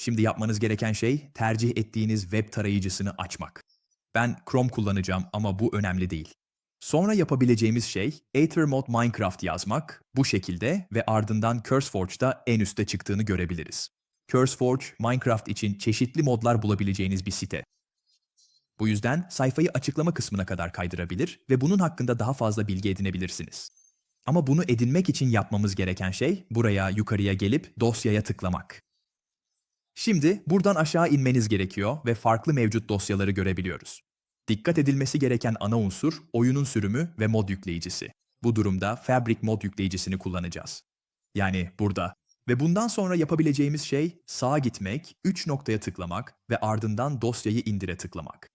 Şimdi yapmanız gereken şey tercih ettiğiniz web tarayıcısını açmak. Ben Chrome kullanacağım ama bu önemli değil. Sonra yapabileceğimiz şey Ethermod Minecraft yazmak bu şekilde ve ardından CurseForge'da en üste çıktığını görebiliriz. CurseForge, Minecraft için çeşitli modlar bulabileceğiniz bir site. Bu yüzden sayfayı açıklama kısmına kadar kaydırabilir ve bunun hakkında daha fazla bilgi edinebilirsiniz. Ama bunu edinmek için yapmamız gereken şey buraya yukarıya gelip dosyaya tıklamak. Şimdi buradan aşağı inmeniz gerekiyor ve farklı mevcut dosyaları görebiliyoruz. Dikkat edilmesi gereken ana unsur oyunun sürümü ve mod yükleyicisi. Bu durumda Fabric mod yükleyicisini kullanacağız. Yani burada. Ve bundan sonra yapabileceğimiz şey sağa gitmek, 3 noktaya tıklamak ve ardından dosyayı indire tıklamak.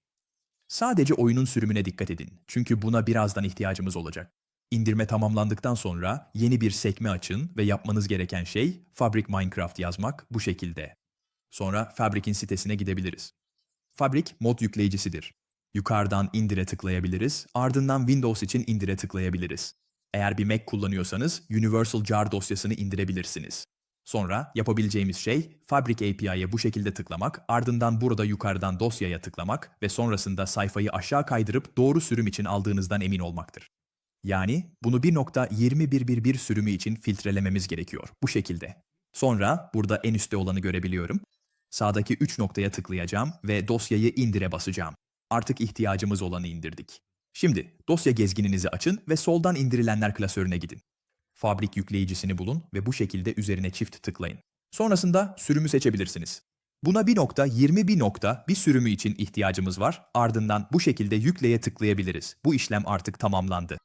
Sadece oyunun sürümüne dikkat edin. Çünkü buna birazdan ihtiyacımız olacak. İndirme tamamlandıktan sonra yeni bir sekme açın ve yapmanız gereken şey Fabric Minecraft yazmak bu şekilde. Sonra Fabric'in sitesine gidebiliriz. Fabric mod yükleyicisidir. Yukarıdan indire tıklayabiliriz, ardından Windows için indire tıklayabiliriz. Eğer bir Mac kullanıyorsanız Universal Jar dosyasını indirebilirsiniz. Sonra yapabileceğimiz şey Fabric API'ye bu şekilde tıklamak, ardından burada yukarıdan dosyaya tıklamak ve sonrasında sayfayı aşağı kaydırıp doğru sürüm için aldığınızdan emin olmaktır. Yani bunu 1.2111 sürümü için filtrelememiz gerekiyor. Bu şekilde. Sonra burada en üstte olanı görebiliyorum. Sağdaki 3 noktaya tıklayacağım ve dosyayı indire basacağım. Artık ihtiyacımız olanı indirdik. Şimdi dosya gezgininizi açın ve soldan indirilenler klasörüne gidin. Fabrik yükleyicisini bulun ve bu şekilde üzerine çift tıklayın. Sonrasında sürümü seçebilirsiniz. Buna bir nokta 20 bir nokta bir sürümü için ihtiyacımız var. Ardından bu şekilde yükleye tıklayabiliriz. Bu işlem artık tamamlandı.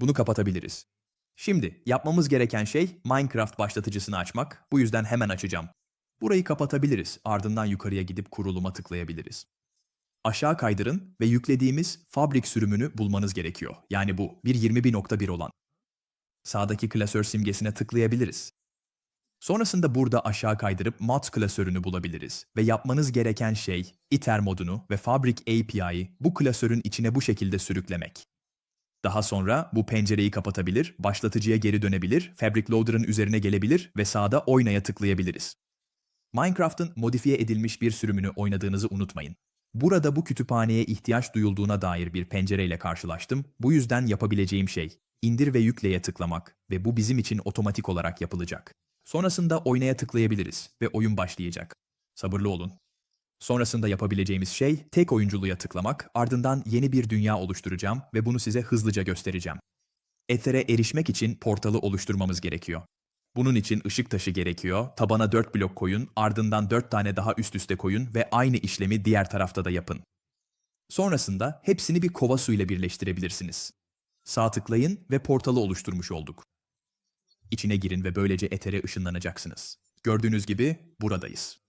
Bunu kapatabiliriz. Şimdi yapmamız gereken şey Minecraft başlatıcısını açmak. Bu yüzden hemen açacağım. Burayı kapatabiliriz. Ardından yukarıya gidip kuruluma tıklayabiliriz. Aşağı kaydırın ve yüklediğimiz Fabric sürümünü bulmanız gerekiyor. Yani bu 1.21.1 olan. Sağdaki klasör simgesine tıklayabiliriz. Sonrasında burada aşağı kaydırıp mod klasörünü bulabiliriz ve yapmanız gereken şey iter modunu ve Fabric API'yi bu klasörün içine bu şekilde sürüklemek. Daha sonra bu pencereyi kapatabilir, başlatıcıya geri dönebilir, Fabric Loader'ın üzerine gelebilir ve sağda oynaya tıklayabiliriz. Minecraft'ın modifiye edilmiş bir sürümünü oynadığınızı unutmayın. Burada bu kütüphaneye ihtiyaç duyulduğuna dair bir pencereyle karşılaştım. Bu yüzden yapabileceğim şey indir ve yükleye tıklamak ve bu bizim için otomatik olarak yapılacak. Sonrasında oynaya tıklayabiliriz ve oyun başlayacak. Sabırlı olun. Sonrasında yapabileceğimiz şey tek oyunculuğa tıklamak, ardından yeni bir dünya oluşturacağım ve bunu size hızlıca göstereceğim. Ether'e erişmek için portalı oluşturmamız gerekiyor. Bunun için ışık taşı gerekiyor, tabana 4 blok koyun, ardından 4 tane daha üst üste koyun ve aynı işlemi diğer tarafta da yapın. Sonrasında hepsini bir kova su ile birleştirebilirsiniz. Sağ tıklayın ve portalı oluşturmuş olduk. İçine girin ve böylece Ether'e ışınlanacaksınız. Gördüğünüz gibi buradayız.